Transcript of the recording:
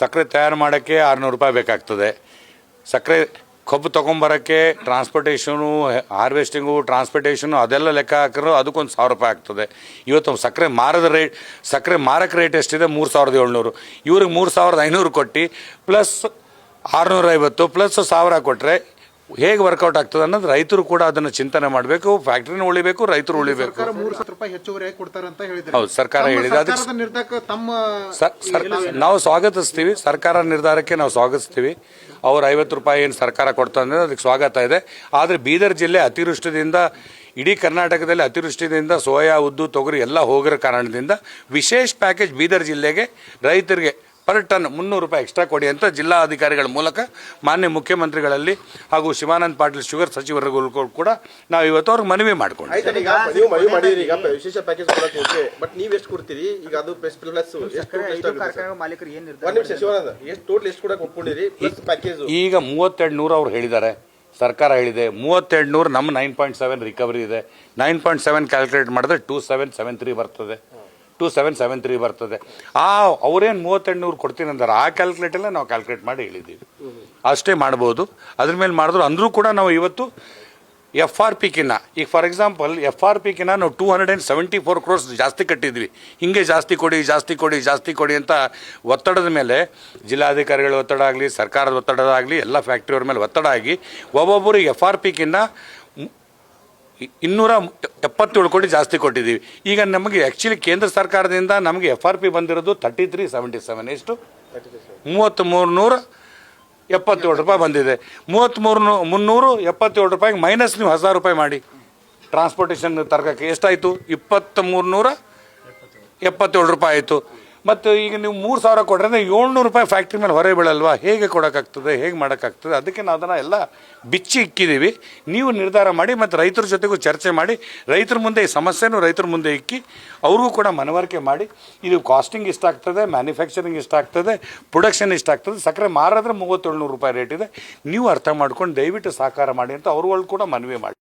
ಸಕ್ಕರೆ ತಯಾರು ಮಾಡೋಕ್ಕೆ ಆರುನೂರು ರೂಪಾಯಿ ಬೇಕಾಗ್ತದೆ. ಸಕ್ಕರೆ ಕಬ್ಬು ತೊಗೊಂಬರೋಕ್ಕೆ ಟ್ರಾನ್ಸ್ಪೋರ್ಟೇಷನು ಹಾರ್ವೆಸ್ಟಿಂಗು ಟ್ರಾನ್ಸ್ಪೋರ್ಟೇಷನು ಅದೆಲ್ಲ ಲೆಕ್ಕ ಹಾಕಿದ್ರು ಅದಕ್ಕೊಂದು ಸಾವಿರ ರೂಪಾಯಿ ಆಗ್ತದೆ. ಇವತ್ತು ಸಕ್ಕರೆ ಮಾರದ ರೇಟ್ ಸಕ್ಕರೆ ಮಾರಕ್ಕೆ ರೇಟ್ ಎಷ್ಟಿದೆ? ಮೂರು ಸಾವಿರದ ಏಳ್ನೂರು. ಇವ್ರಿಗೆ ಮೂರು ಸಾವಿರದ ಐನೂರು ಕೊಟ್ಟು ಪ್ಲಸ್ ಆರುನೂರೈವತ್ತು ಪ್ಲಸ್ ಸಾವಿರ ಕೊಟ್ಟರೆ ಹೇಗೆ ವರ್ಕೌಟ್ ಆಗ್ತದೆ ಅನ್ನೋದು ರೈತರು ಕೂಡ ಅದನ್ನು ಚಿಂತನೆ ಮಾಡಬೇಕು ಫ್ಯಾಕ್ಟ್ರಿನ ಉಳಿಬೇಕು ರೈತರು ಉಳಿಬೇಕು. ಹೌದು, ಸರ್ಕಾರ ಹೇಳಿದ. ಅದಕ್ಕೆ- ನಾವು ಸ್ವಾಗತಿಸ್ತೀವಿ ಸರ್ಕಾರ ನಿರ್ಧಾರಕ್ಕೆ ನಾವು ಸ್ವಾಗತಿಸ್ತೀವಿ. ಅವ್ರು ಐವತ್ತು ರೂಪಾಯಿ ಏನು ಸರ್ಕಾರ ಕೊಡ್ತಾ ಅಂದ್ರೆ ಅದಕ್ಕೆ ಸ್ವಾಗತ ಇದೆ. ಆದರೆ ಬೀದರ್ ಜಿಲ್ಲೆ ಅತಿವೃಷ್ಟಿದಿಂದ ಇಡೀ ಕರ್ನಾಟಕದಲ್ಲಿ ಅತಿವೃಷ್ಟಿದಿಂದ ಸೋಯಾ ಉದ್ದು ತೊಗರಿ ಎಲ್ಲ ಹೋಗಿರೋ ಕಾರಣದಿಂದ ವಿಶೇಷ ಪ್ಯಾಕೇಜ್ ಬೀದರ್ ಜಿಲ್ಲೆಗೆ ರೈತರಿಗೆ ಪರ್ ಟನ್ ಮುನ್ನೂರು ರೂಪಾಯಿ ಎಕ್ಸ್ಟ್ರಾ ಕೊಡಿ ಅಂತ ಜಿಲ್ಲಾ ಅಧಿಕಾರಿಗಳ ಮೂಲಕ ಮಾನ್ಯ ಮುಖ್ಯಮಂತ್ರಿಗಳಲ್ಲಿ ಹಾಗೂ ಶಿವಾನಂದ ಪಾಟೀಲ್ ಶುಗರ್ ಸಚಿವರುಗಳು ಕೂಡ ನಾವು ಇವತ್ತು ಅವ್ರಿಗೆ ಮನವಿ ಮಾಡ್ಕೊಂಡು ಆಯ್ತು ಈಗ ನೀವು ಮನವಿ ಮಾಡಿದ್ರಿ ಈಗ ವಿಶೇಷ ಪ್ಯಾಕೇಜ್ ಕೊಡಕ್ಕೆ ಬಟ್ ನೀವ್ ಎಷ್ಟು ಕೊಡ್ತೀರಿ? ಈಗ ಅದು ಪ್ಲಸ್ ಪ್ಲಸ್ ಎಷ್ಟು ಕಾರ್ಖಾನೆ ಮಾಲೀಕರು ಏನ್ ನಿರ್ಧಾರ ಒಂದ್ ನಿಮಿಷ ಶಿವಾನಂದ ಎಷ್ಟು ಟೋಟಲ್ ಎಷ್ಟು ಕೊಡಕ್ಕೆ ಒಪ್ಕೊಂಡಿರಿ ಪ್ಲಸ್ ಪ್ಯಾಕೇಜ್ ಈಗ ಮೂವತ್ತೆರಡು ನೂರು ಅವ್ರು ಹೇಳಿದ್ದಾರೆ. ಸರ್ಕಾರ ಹೇಳಿದೆ ಮೂವತ್ತೆರಡು ನೂರು ನಮ್ಮ ನೈನ್ ಪಾಯಿಂಟ್ ಸೆವೆನ್ ರಿಕವರಿ ಇದೆ. ನೈನ್ ಪಾಯಿಂಟ್ ಸೆವೆನ್ ಕ್ಯಾಲ್ಕುಲೇಟ್ ಮಾಡಿದ್ರೆ ಟೂ ಸೆವೆನ್ ಸೆವೆನ್ ತ್ರೀ ಬರ್ತದೆ. ಟೂ ಸೆವೆನ್ ಸೆವೆನ್ ತ್ರೀ ಬರ್ತದೆ. ಆ, ಅವ್ರೇನು ಮೂವತ್ತೆಂಟುನೂರು ಕೊಡ್ತೀನಿ ಅಂತಾರೆ ಆ ಕ್ಯಾಲ್ಕುಲೇಟಲ್ಲೇ ನಾವು ಕ್ಯಾಲ್ಕುಲೇಟ್ ಮಾಡಿ ಹೇಳಿದ್ದೀವಿ. ಅಷ್ಟೇ ಮಾಡ್ಬೋದು. ಅದ್ರ ಮೇಲೆ ಮಾಡಿದ್ರು ಅಂದರೂ ಕೂಡ ನಾವು ಇವತ್ತು ಎಫ್ ಆರ್ ಪಿಕಿನ್ನ ಈಗ ಫಾರ್ ಎಕ್ಸಾಂಪಲ್ ಎಫ್ ಆರ್ ಪಿಕಿನ್ನ ನಾವು two hundred and seventy four crores ಜಾಸ್ತಿ ಕಟ್ಟಿದ್ವಿ. ಹಿಂಗೆ ಜಾಸ್ತಿ ಕೊಡಿ ಜಾಸ್ತಿ ಕೊಡಿ ಜಾಸ್ತಿ ಕೊಡಿ ಅಂತ ಒತ್ತಡದ ಮೇಲೆ ಜಿಲ್ಲಾಧಿಕಾರಿಗಳ ಒತ್ತಡ ಆಗಲಿ, ಸರ್ಕಾರದ ಒತ್ತಡ ಆಗಲಿ, ಎಲ್ಲ ಫ್ಯಾಕ್ಟ್ರಿಯವ್ರ ಮೇಲೆ ಒತ್ತಡ ಆಗಿ ಒಬ್ಬೊಬ್ಬರಿಗೆ ಎಫ್ ಆರ್ ಪಿಕಿನ್ನ ಇನ್ನೂರ ಎಪ್ಪತ್ತೇಳು ಕೋಟಿ ಜಾಸ್ತಿ ಕೊಟ್ಟಿದ್ದೀವಿ. ಈಗ ನಮಗೆ ಆ್ಯಕ್ಚುಲಿ ಕೇಂದ್ರ ಸರ್ಕಾರದಿಂದ ನಮಗೆ ಎಫ್ ಆರ್ ಪಿ ಬಂದಿರೋದು ತರ್ಟಿ ತ್ರೀ ಸೆವೆಂಟಿ ಸೆವೆನ್ ಎಷ್ಟು? ಮೂವತ್ತ್ಮೂರು ನೂರ ಎಪ್ಪತ್ತೇಳು ರೂಪಾಯಿ ಬಂದಿದೆ. ಮೂವತ್ತ್ಮೂರು ಮುನ್ನೂರು ಎಪ್ಪತ್ತೇಳು ರೂಪಾಯಿಗೆ ಮೈನಸ್ ನೀವು ಹಜಾರ್ ರೂಪಾಯಿ ಮಾಡಿ. ಟ್ರಾನ್ಸ್ಪೋರ್ಟೇಷನ್ ತರಕಕ್ಕೆ ಎಷ್ಟಾಯಿತು? ಇಪ್ಪತ್ತ್ಮೂರು ನೂರ ಎಪ್ಪತ್ತೇಳು ರೂಪಾಯಿ ಆಯಿತು. ಮತ್ತು ಈಗ ನೀವು ಮೂರು ಸಾವಿರ ಕೊಟ್ಟರೆ ಏಳ್ನೂರು ರೂಪಾಯಿ ಫ್ಯಾಕ್ಟ್ರಿ ಮೇಲೆ ಹೊರೆ ಬೀಳಲ್ವಾ? ಹೇಗೆ ಕೊಡೋಕ್ಕಾಗ್ತದೆ? ಹೇಗೆ ಮಾಡೋಕ್ಕಾಗ್ತದೆ? ಅದಕ್ಕೆ ನಾವು ಅದನ್ನು ಎಲ್ಲ ಬಿಚ್ಚಿ ಇಕ್ಕಿದ್ದೀವಿ ನೀವು ನಿರ್ಧಾರ ಮಾಡಿ ಮತ್ತು ರೈತರ ಜೊತೆಗೂ ಚರ್ಚೆ ಮಾಡಿ, ರೈತರ ಮುಂದೆ ಈ ಸಮಸ್ಯೆನೂ ರೈತರ ಮುಂದೆ ಇಕ್ಕಿ, ಅವ್ರಿಗೂ ಕೂಡ ಮನವರಿಕೆ ಮಾಡಿ, ಇದು ಕಾಸ್ಟಿಂಗ್ ಇಷ್ಟ ಆಗ್ತದೆ ಮ್ಯಾನುಫ್ಯಾಕ್ಚರಿಂಗ್ ಇಷ್ಟ ಆಗ್ತದೆ ಪ್ರೊಡಕ್ಷನ್ ಇಷ್ಟ ಆಗ್ತದೆ, ಸಕ್ಕರೆ ಮಾರಿದ್ರೆ ಮೂವತ್ತೇಳ್ನೂರು ರೂಪಾಯಿ ರೇಟ್ ಇದೆ. ನೀವು ಅರ್ಥ ಮಾಡ್ಕೊಂಡು ದಯವಿಟ್ಟು ಸಹಕಾರ ಮಾಡಿ ಅಂತ ಅವ್ರುಗಳು ಕೂಡ ಮನವಿ ಮಾಡಿ.